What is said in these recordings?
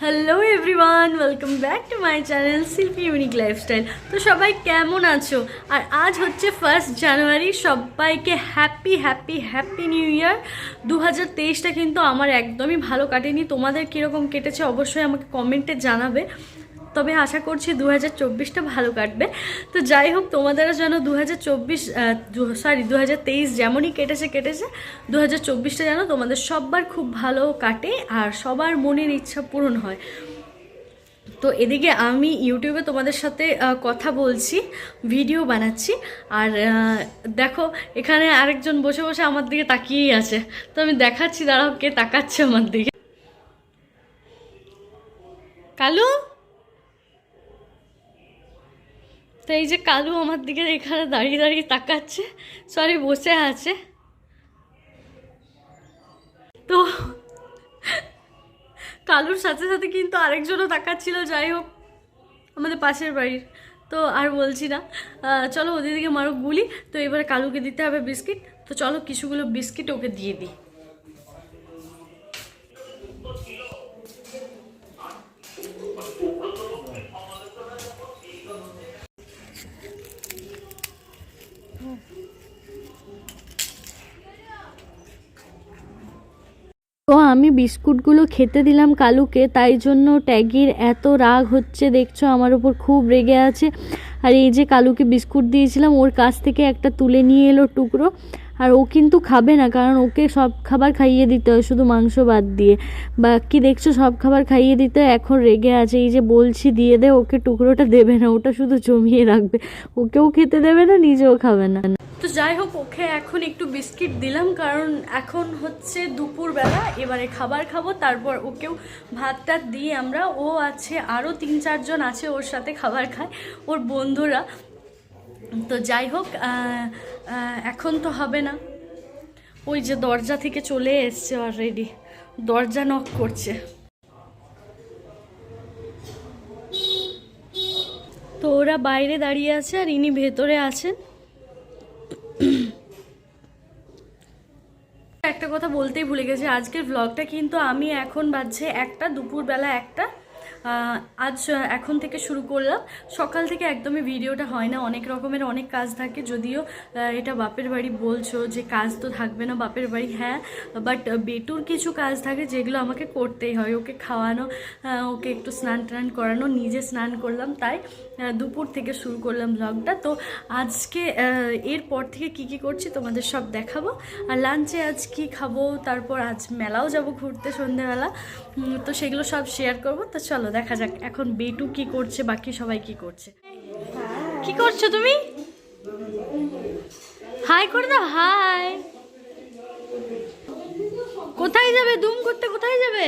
Hello everyone welcome back to my channel Shilpi unique lifestyle তো সবাই কেমন আছো? আর আজ হচ্ছে ফার্স্ট জানুয়ারি সবাইকে happy happy happy new year দু হাজার তেইশটা কিন্তু আমার একদমই ভালো কাটেনি। তোমাদের কীরকম কেটেছে অবশ্যই আমাকে কমেন্টে জানাবে। তবে আশা করছি দু হাজার চব্বিশটা ভালো কাটবে। তো যাই হোক তোমাদেরও যেন দু হাজার চব্বিশ সরি দু হাজার তেইশ যেমনই কেটেছে কেটেছে দু হাজার চব্বিশটা যেন তোমাদের সববার খুব ভালো কাটে আর সবার মনের ইচ্ছা পূরণ হয়। তো এদিকে আমি ইউটিউবে তোমাদের সাথে কথা বলছি, ভিডিও বানাচ্ছি, আর দেখো, এখানে আরেকজন বসে বসে আমার দিকে তাকিয়েই আছে। তো আমি দেখাচ্ছি, দাঁড়াও, কে তাকাচ্ছে আমার দিকে। কালু? তো এই যে কালু আমার দিকে এখানে দাঁড়িয়ে দাঁড়িয়ে তাকাচ্ছে সরি বসে আছে। তো কালুর সাথে সাথে কিন্তু আরেকজনও তাকাচ্ছিল, যাই হোক, আমাদের পাশের বাড়ির। তো আর বলছি না চলো ওদের দিকে মারো গুলি। তো এবারে কালুকে দিতে হবে বিস্কিট। তো চলো কিছুগুলো বিস্কিট ওকে দিয়ে দিই। তো আমি বিস্কুটগুলো খেতে দিলাম কালুকে, তাই জন্য ট্যাগির এত রাগ হচ্ছে, দেখছ আমার উপর খুব রেগে আছে। আর এই যে কালুকে বিস্কুট দিয়েছিলাম, ওর কাছ থেকে একটা তুলে নিয়ে এলো টুকরো। আর ও কিন্তু খাবে না, কারণ ওকে সব খাবার খাইয়ে দিতে হয়, শুধু মাংস বাদ দিয়ে। বাকি দেখছ সব খাবার খাইয়ে দিতে, এখন রেগে আছে। এই যে বলছি দিয়ে দে, ওকে টুকরোটা দেবে না, ওটা শুধু জমিয়ে রাখবে। ওকেও খেতে দেবে না, নিজেও খাবে না। তো যাই হোক, ওকে এখন একটু বিস্কিট দিলাম, কারণ এখন হচ্ছে দুপুরবেলা, এবারে খাবার খাব, তারপর ওকেও ভাত টাত দিয়ে আমরা। ও আছে, আরও তিন চারজন আছে, ওর সাথে খাবার খায়, ওর বন্ধুরা। তো যাই হোক এখন তো হবে না। ওই যে দরজা থেকে চলে এসছে অলরেডি দরজা নক করছে। তো ওরা বাইরে দাঁড়িয়ে আছে আর ইনি ভেতরে আছেন। একটা কথা বলতেই ভুলে গেছি। আজকের ব্লগটা কিন্তু আমি এখন বাজছে একটা দুপুরবেলা একটা। আজ এখন থেকে শুরু করলাম। সকাল থেকে একদমই ভিডিওটা হয় না। অনেক রকমের অনেক কাজ থাকে। যদিও এটা বাপের বাড়ি বলছো যে কাজ তো থাকবে না বাপের বাড়ি হ্যাঁ। বাট বেটুর কিছু কাজ থাকে যেগুলো আমাকে করতেই হয়। ওকে খাওয়ানো ওকে একটু স্নান টান করানো, নিজে স্নান করলাম। তাই দুপুর থেকে শুরু করলাম ব্লগটা তো আজকে এরপর থেকে কি কি করছি তোমাদের সব দেখাবো। আর লাঞ্চে আজ কি খাব, তারপর আজ মেলাও যাব ঘুরতে সন্ধেবেলা তো সেগুলো সব শেয়ার করব। তো চলো দেখা যাক এখন বেটু কি করছে, বাকি সবাই কি করছে। কি করছ তুমি? হাই করে দাও হাই কোথায় যাবে? দুম করতে কোথায় যাবে?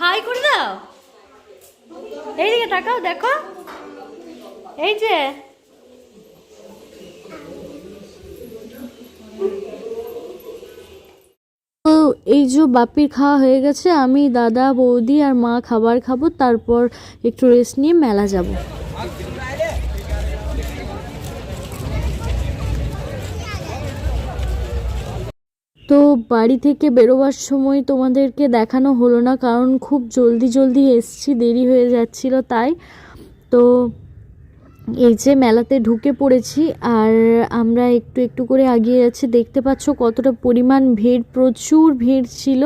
হাই করে দাও এইদিকে তাকাও, দেখো। এই যে। তো এই যে বাপির খাওয়া হয়ে গেছে, আমি দাদা, বৌদি আর মা খাবার খাব, তারপর একটু রেস্ট নিয়ে মেলা যাব। তো বাড়ি থেকে বেরোবার সময় তোমাদেরকে দেখানো হলো না, কারণ খুব জলদি জলদি এসছি, দেরি হয়ে যাচ্ছিল তাই। তো এই যে মেলাতে ঢুকে পড়েছি আর আমরা একটু একটু করে এগিয়ে যাচ্ছি। দেখতে পাচ্ছ কতটা পরিমাণ ভিড়, প্রচুর ভিড় ছিল।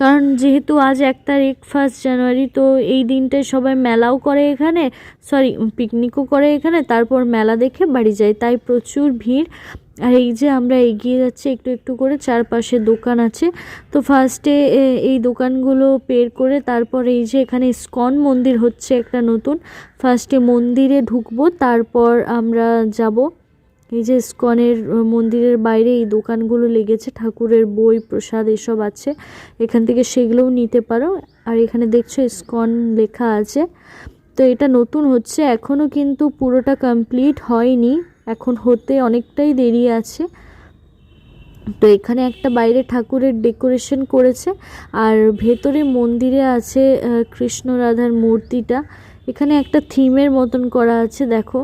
কারণ যেহেতু আজ এক তারিখ ফার্স্ট জানুয়ারি তো এই দিনটায় সবাই মেলাও করে এখানে সরি পিকনিকও করে এখানে, তারপর মেলা দেখে বাড়ি যায়। তাই প্রচুর ভিড়। আর এই যে আমরা এগিয়ে যাচ্ছি একটু একটু করে, চারপাশে দোকান আছে। তো ফার্স্টে এই দোকানগুলো পের করে তারপর এই যে এখানে স্কন মন্দির হচ্ছে একটা নতুন। ফার্স্টে মন্দিরে ঢুকবো, তারপর আমরা যাব। এই যে স্কনের মন্দিরের বাইরে এই দোকানগুলো লেগেছে, ঠাকুরের বই, প্রসাদ এসব আছে। এখান থেকে সেগুলোও নিতে পারো। আর এখানে দেখছ স্কন লেখা আছে। তো এটা নতুন হচ্ছে এখনও কিন্তু পুরোটা কমপ্লিট হয়নি। এখন হতে অনেকটাই দেরি আছে। তো এখানে একটা বাইরে ঠাকুরের ডেকোরেশন করেছে আর ভেতরে মন্দিরে আছে কৃষ্ণ রাধার মূর্তিটা। এখানে একটা থিমের মতন করা আছে, দেখো।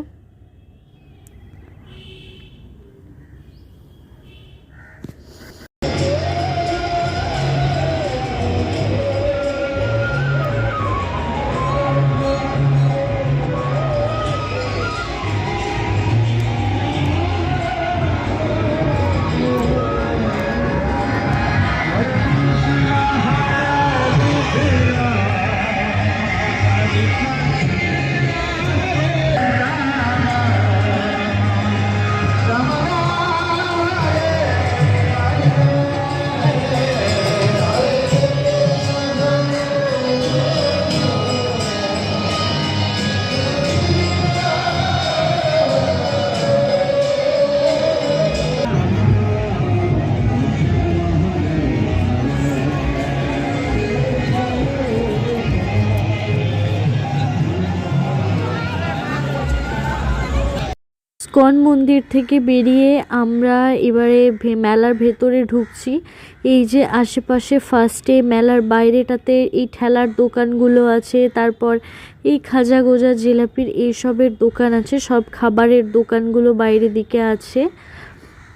মন্দির থেকে বেরিয়ে আমরা এবারে মেলার ভেতরে ঢুকছি। এই যে আশেপাশে ফার্স্টে মেলার বাইরেটাতে এই ঠেলার দোকানগুলো আছে, তারপর এই খাজা গোজা জিলাপির এইসবের দোকান আছে, সব খাবারের দোকানগুলো বাইরে দিকে আছে।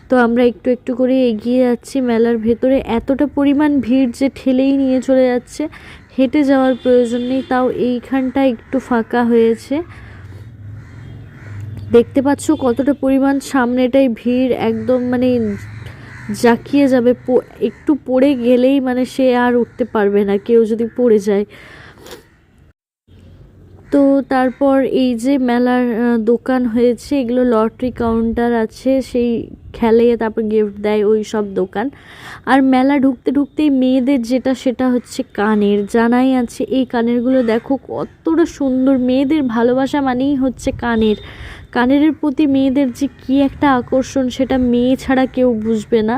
তো আমরা একটু একটু করে এগিয়ে যাচ্ছি মেলার ভেতরে। এতটা পরিমাণ ভিড় যে ঠেলেই নিয়ে চলে যাচ্ছে, হেঁটে যাওয়ার প্রয়োজন নেই, তাও এইখানটা একটু ফাঁকা হয়েছে। দেখতে পাচ্ছ কতটা পরিমাণ সামনেটাই ভিড়, একদম মানে জাকিয়ে যাবে একটু পড়ে গেলেই মানে সে আর উঠতে পারবে না, কেউ যদি পড়ে যায়। তো তারপর এই যে মেলার দোকান হয়েছে, এগুলো লটারি কাউন্টার আছে, সেই খেলে তারপর গিফট দেয় ওই সব দোকান। আর মেলা ঢুকতে ঢুকতেই মেয়েদের যেটা সেটা হচ্ছে কানের, জানাই আছে এই কানেরগুলো দেখো কতটা সুন্দর, মেয়েদের ভালোবাসা মানেই হচ্ছে কানের। কানের প্রতি মেয়েদের যে কী একটা আকর্ষণ, সেটা মেয়ে ছাড়া কেউ বুঝবে না।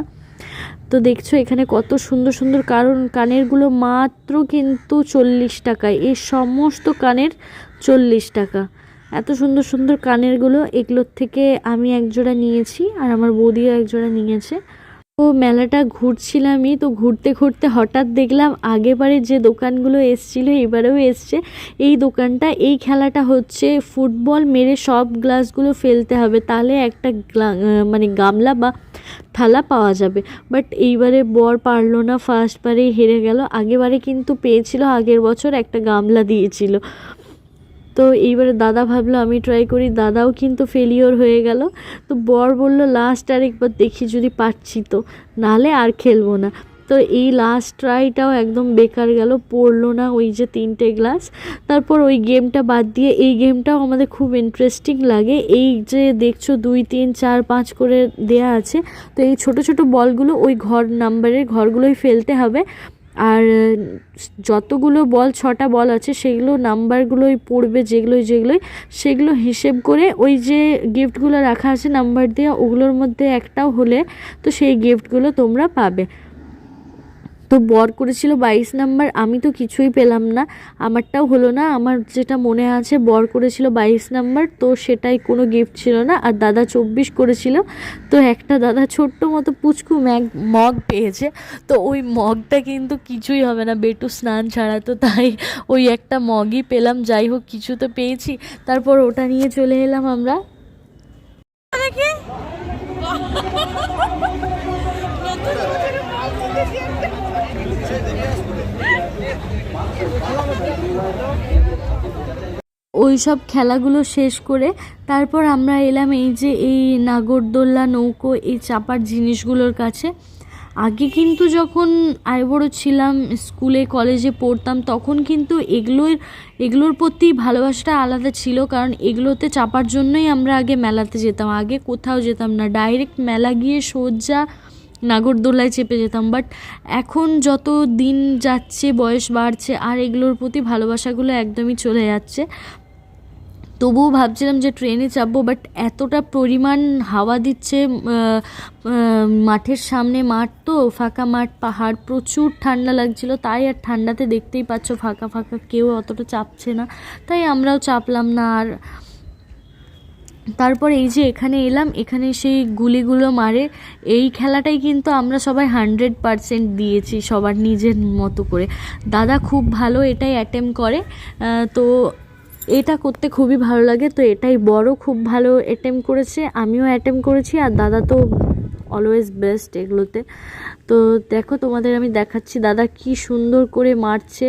তো দেখছ এখানে কত সুন্দর সুন্দর কারণ, কানেরগুলো মাত্র কিন্তু চল্লিশ টাকায়। এই সমস্ত কানের চল্লিশ টাকা। এত সুন্দর সুন্দর কানেরগুলো এগুলোর থেকে আমি একজোড়া নিয়েছি আর আমার বৌদিও একজোড়া নিয়েছে। তো মেলাটা ঘুরছিলামই, তো ঘুরতে ঘুরতে হঠাৎ দেখলাম আগেবারে যে দোকানগুলো এসছিল এবারেও এসছে। এই দোকানটা, এই খেলাটা হচ্ছে ফুটবল মেরে সব গ্লাসগুলো ফেলতে হবে, তাহলে একটা মানে গামলা বা থালা পাওয়া যাবে। বাট এইবারে বর পারল না ফার্স্ট বারেই হেরে গেল। আগেবারে কিন্তু পেয়েছিল, আগের বছর একটা গামলা দিয়েছিল। তো এইবারে দাদা ভাবলো, আমি ট্রাই করি। দাদাও কিন্তু ফেলিওর হয়ে গেল। তো বর বলল লাস্ট আর একবার দেখি যদি পাচ্ছি তো। নাহলে আর খেলব না। তো এই লাস্ট ট্রাইটাও একদম বেকার গেল, পড়ল না ওই যে তিনটে গ্লাস তারপর ওই গেমটা বাদ দিয়ে এই গেমটাও আমাদের খুব ইন্টারেস্টিং লাগে। এই যে দেখছ দুই, তিন, চার, পাঁচ করে দেয়া আছে। তো এই ছোট ছোট বলগুলো ওই ঘর নাম্বারের ঘরগুলোই ফেলতে হবে। আর যতগুলো বল, ছটা বল আছে, সেগুলো নাম্বারগুলোই পড়বে, যেগুলোই যেগুলোই, সেগুলো হিসেব করে ওই যে গিফটগুলো রাখা আছে নাম্বার দেওয়া, ওগুলোর মধ্যে একটাও হলে তো সেই গিফটগুলো তোমরা পাবে। তো বর করেছিল বাইশ নাম্বার, আমি তো কিছুই পেলাম না। আমারটাও হলো না, আমার যেটা মনে আছে বর করেছিল বাইশ নাম্বার, তো সেটাই কোনো গিফট ছিল না। আর দাদা চব্বিশ করেছিল, তো একটা দাদা ছোট্ট মতো পুচকু ম্যাগ, মগ পেয়েছে। তো ওই মগটা কিন্তু কিছুই হবে না, বেটু স্নান ছাড়া। তো তাই ওই একটা মগই পেলাম, যাই হোক কিছু তো পেয়েছি। তারপর ওটা নিয়ে চলে এলাম আমরা। ওই সব খেলাগুলো শেষ করে তারপর আমরা এলাম এই যে এই নাগরদোল্লা নৌকো, এই চাপার জিনিসগুলোর কাছে। আগে কিন্তু যখন আইবড়ো ছিলাম, স্কুলে, কলেজে পড়তাম, তখন কিন্তু এগুলোর এগুলোর প্রতি ভালোবাসাটা আলাদা ছিল, কারণ এগুলোতে চাপার জন্যই আমরা আগে মেলাতে যেতাম। আগে কোথাও যেতাম না। ডাইরেক্ট মেলা গিয়ে সোজা নাগরদোলায় চেপে যেতাম বাট এখন যত দিন যাচ্ছে, বয়স বাড়ছে, আর এগুলোর প্রতি ভালোবাসাগুলো একদমই চলে যাচ্ছে। তবুও ভাবছিলাম যে ট্রেনে চাপবো বাট এতটা পরিমাণ হাওয়া দিচ্ছে মাঠের সামনে মাঠ তো, ফাঁকা মাঠ, পাহাড়, প্রচুর ঠান্ডা লাগছিল, তাই আর ঠান্ডাতে দেখতেই পাচ্ছ ফাঁকা ফাঁকা, কেউ অতটা চাপছে না। তাই আমরাও চাপলাম না, আর তারপর এই যে এখানে এলাম, এখানে সেই গুলিগুলো মারে, এই খেলাটাই কিন্তু আমরা সবাই হান্ড্রেড পারসেন্ট দিয়েছি সবার নিজের মতো করে। দাদা খুব ভালো এটাই অ্যাটেম্প করে তো এটা করতে খুবই ভালো লাগে, তো এটাই বড় খুব ভালো অ্যাটেম্প করেছে, আমিও অ্যাটেম্প করেছি, আর দাদা তো অলওয়েজ বেস্ট এগুলোতে। তো দেখো তোমাদের আমি দেখাচ্ছি, দাদা কি সুন্দর করে মারছে।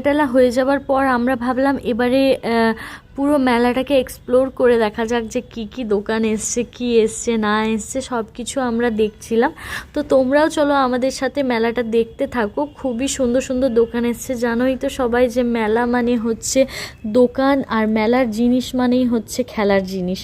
টেলা হয়ে যাওয়ার পর আমরা ভাবলাম এবারে পুরো মেলাটাকে এক্সপ্লোর করে দেখা যাক যে কি কি দোকান এসছে, কি এসছে, না এসছে সব কিছু আমরা দেখছিলাম। তো তোমরাও চলো আমাদের সাথে মেলাটা দেখতে থাকো। খুবই সুন্দর সুন্দর দোকান এসছে। জানোই তো সবাই যে মেলা মানে হচ্ছে দোকান আর মেলার জিনিস মানেই হচ্ছে খেলার জিনিস।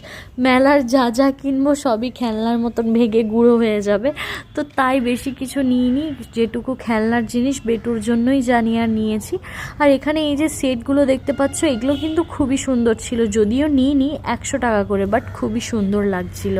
মেলার যা যা কিনবো সবই খেলনার মতন ভেঙে গুঁড়ো হয়ে যাবে। তো তাই বেশি কিছু নিইনি, যেটুকু খেলনার জিনিস বেটুর জন্যই জানি আর নিয়েছি। আর এখানে এই যে সেটগুলো দেখতে পাচ্ছ, এগুলো কিন্তু খুবই সুন্দর ছিল যদিও নিই নিইনি একশো টাকা করে বাট খুবই সুন্দর লাগছিল।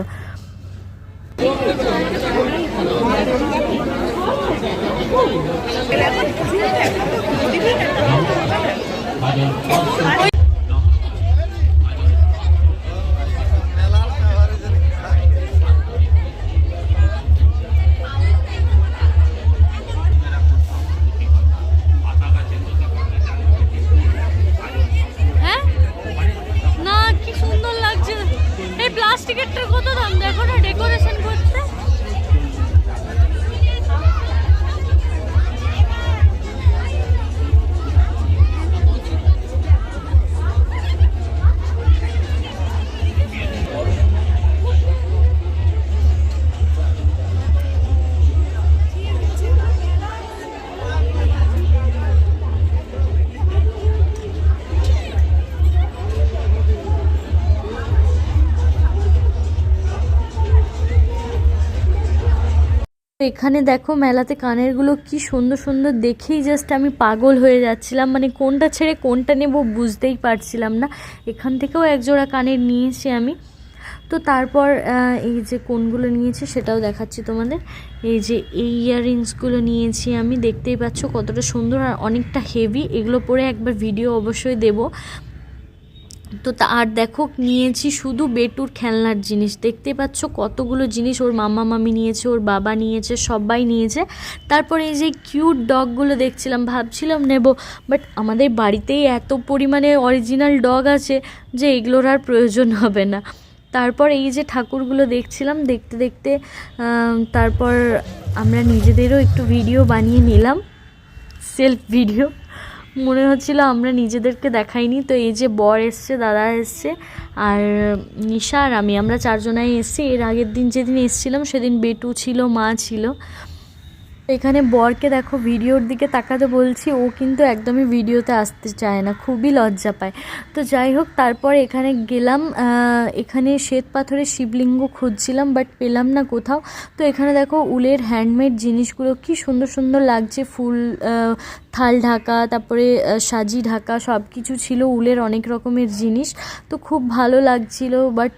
এখানে দেখো মেলাতে কানেরগুলো কি সুন্দর সুন্দর দেখেই জাস্ট আমি পাগল হয়ে যাচ্ছিলাম। মানে কোনটা ছেড়ে কোনটা নেব বুঝতেই পারছিলাম না। এখান থেকেও একজোড়া কানের নিয়েছি আমি। তো তারপর এই যে কোনগুলো নিয়েছি সেটাও দেখাচ্ছি তোমাদের। এই যে এই ইয়াররিংসগুলো নিয়েছি আমি। দেখতেই পাচ্ছ কতটা সুন্দর আর অনেকটা হেভি এগুলো পরে একবার ভিডিও অবশ্যই দেবো। তো আর দেখো, নিয়েছি শুধু বেটুর খেলনার জিনিস। দেখতে পাচ্ছ কতগুলো জিনিস ওর মামা মামি নিয়েছে, ওর বাবা নিয়েছে, সবাই নিয়েছে। তারপর এই যে কিউট ডগগুলো দেখছিলাম, ভাবছিলাম নেব বাট আমাদের বাড়িতেই এত পরিমাণে অরিজিনাল ডগ আছে যে এগুলোর আর প্রয়োজন হবে না। তারপর এই যে ঠাকুরগুলো দেখছিলাম, দেখতে দেখতে তারপর আমরা নিজেদেরও একটু ভিডিও বানিয়ে নিলাম সেলফ ভিডিও মনে হচ্ছিল আমরা নিজেদেরকে দেখাইনি। তো এই যে বর এসছে, দাদা এসছে, আর নিশা আর আমি। আমরা চারজনাই এসছি। এর আগের দিন যেদিন এসছিলাম, সেদিন বেটু ছিল, মা ছিল। এখানে বরকে দেখো ভিডিওর দিকে তাকাতে বলছি, ও কিন্তু একদমই ভিডিওতে আসতে চায় না, খুবই লজ্জা পায়। তো যাই হোক, তারপর এখানে গেলাম এখানে শ্বেত পাথরের শিবলিঙ্গ খুঁজছিলাম, বাট পেলাম না কোথাও। তো এখানে দেখো উলের হ্যান্ডমেড জিনিসগুলো, কি সুন্দর সুন্দর লাগছে, ফুল থাল ঢাকা, তারপরে সাজি ঢাকা সব কিছু ছিল উলের অনেক রকমের জিনিস। তো খুব ভালো লাগছিল, বাট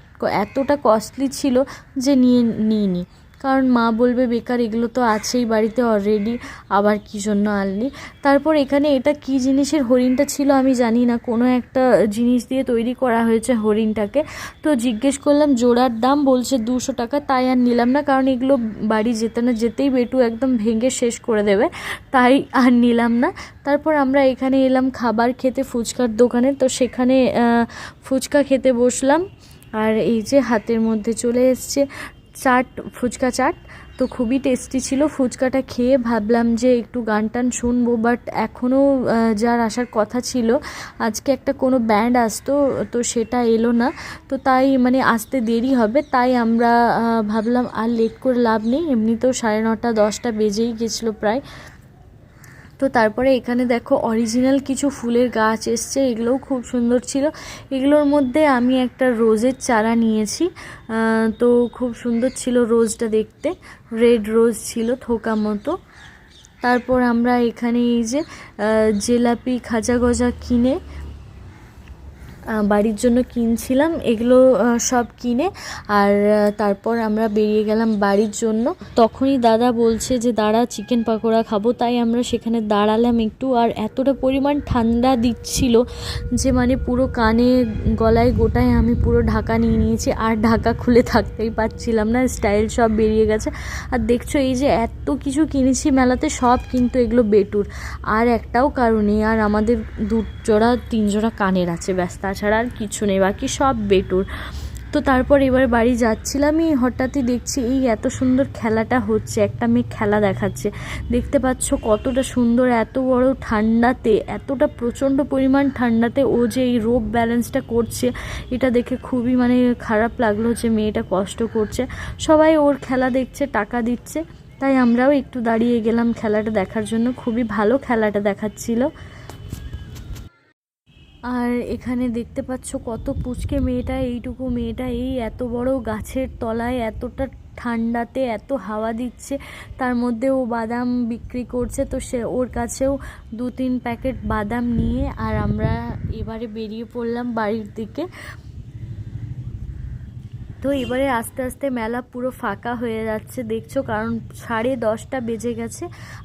এতটা কস্টলি ছিল যে নিয়ে, নিইনি। কারণ মা বলবে, বেকার, এগুলো তো আছেই বাড়িতে অলরেডি আবার কী জন্য আনলি? তারপর এখানে এটা কি জিনিসের হরিণটা ছিল আমি জানি না, কোনো একটা জিনিস দিয়ে তৈরি করা হয়েছে হরিণটাকে। তো জিজ্ঞেস করলাম, জোড়ার দাম? বলছে, দুশো টাকা। তাই আর নিলাম না, কারণ এগুলো বাড়ি যেতে না যেতেই বেটু একদম ভেঙে শেষ করে দেবে, তাই আর নিলাম না। তারপর আমরা এখানে এলাম খাবার খেতে, ফুচকার দোকানে। তো সেখানে ফুচকা খেতে বসলাম, আর এই যে হাতের মধ্যে চলে এসছে। চাট, ফুচকা চাট। তো খুবই টেস্টি ছিল। ফুচকাটা খেয়ে ভাবলাম যে একটু গান টান শুনব বাট এখনও যার আসার কথা ছিল, আজকে একটা কোনো ব্যান্ড আসতো, তো সেটা এলো না। তো তাই মানে আসতে দেরি হবে, তাই আমরা ভাবলাম আর লেট করে লাভ নেই। এমনিতেও সাড়ে নটা, দশটা বেজেই গেছিল প্রায়। তো তারপরে এখানে দেখো অরিজিনাল কিছু ফুলের গাছ এসছে, এগুলোও খুব সুন্দর ছিল। এগুলোর মধ্যে আমি একটা রোজের চারা নিয়েছি। তো খুব সুন্দর ছিল রোজটা দেখতে। রেড রোজ ছিল থোকা মতো। তারপর আমরা এখানে এই যে জেলাপি খাজা গজা কিনে বাড়ির জন্য কিনছিলাম, এগুলো সব কিনে। আর তারপর আমরা বেরিয়ে গেলাম বাড়ির জন্য। তখনই দাদা বলছে যে, দাঁড়া চিকেন পাকোড়া খাব। তাই আমরা সেখানে দাঁড়ালাম একটু, আর এতটা পরিমাণ ঠান্ডা দিচ্ছিল যে মানে পুরো কানে, গলায় গোটায় আমি পুরো ঢাকা নিয়ে নিয়েছি। আর ঢাকা খুলে থাকতেই পারছিলাম না, স্টাইল সব বেরিয়ে গেছে। আর দেখছ, এই যে এত কিছু কিনেছি মেলাতে, সব কিন্তু এগুলো বেটুর। আর একটাও কারণে আর আমাদের দু জোড়া তিন জোড়া কানের আছে, ব্যাস তাছাড়া আর কিছু নেই, বাকি সব বেটুর। তো তারপর এবার বাড়ি যাচ্ছিলামই, হঠাৎই দেখছি এই এত সুন্দর খেলাটা হচ্ছে, একটা মেয়ে খেলা দেখাচ্ছে। দেখতে পাচ্ছ কতটা সুন্দর, এত বড় ঠান্ডাতে, এতটা প্রচণ্ড পরিমাণ ঠান্ডাতে ও যে এই রোপ ব্যালেন্সটা করছে, এটা দেখে খুবই মানে খারাপ লাগল যে মেয়েটা কষ্ট করছে। সবাই ওর খেলা দেখছে, টাকা দিচ্ছে, তাই আমরাও একটু দাঁড়িয়ে গেলাম খেলাটা দেখার জন্য। খুবই ভালো খেলাটা দেখাচ্ছিল। আর এখানে দেখতে পাচ্ছ কত পুচকে মেয়েটা, এইটুকু মেয়েটা, এই এত বড় গাছের তলায় এতটা ঠান্ডাতে এত হাওয়া দিচ্ছে। তার মধ্যে ও বাদাম বিক্রি করছে, তো সে ওর কাছেও দু তিন প্যাকেট বাদাম নিয়ে, আর আমরা এবারে বেরিয়ে পড়লাম বাড়ির দিকে। তো এবারে আস্তে আস্তে মেলা পুরো ফাঁকা হয়ে যাচ্ছে, দেখছ? কারণ সাড়ে দশটা বেজে গেছে।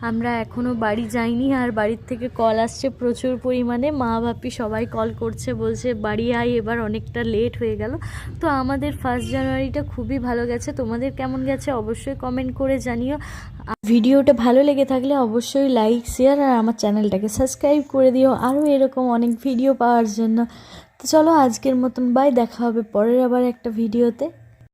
আমরা এখনও বাড়ি যাইনি আর বাড়ির থেকে কল আসছে প্রচুর পরিমাণে। মা বাপি সবাই কল করছে, বলছে, বাড়ি আয়, এবার অনেকটা লেট হয়ে গেল। তো আমাদের ফার্স্ট জানুয়ারিটা খুবই ভালো গেছে। তোমাদের কেমন গেছে অবশ্যই কমেন্ট করে জানিও। ভিডিওটা ভালো লেগে থাকলে অবশ্যই লাইক শেয়ার আর আমার চ্যানেলটাকে সাবস্ক্রাইব করে দিও। আরও এরকম অনেক ভিডিও পাওয়ার জন্য। তো চলো আজকের মতন বাই দেখা হবে পরের আবার একটা ভিডিওতে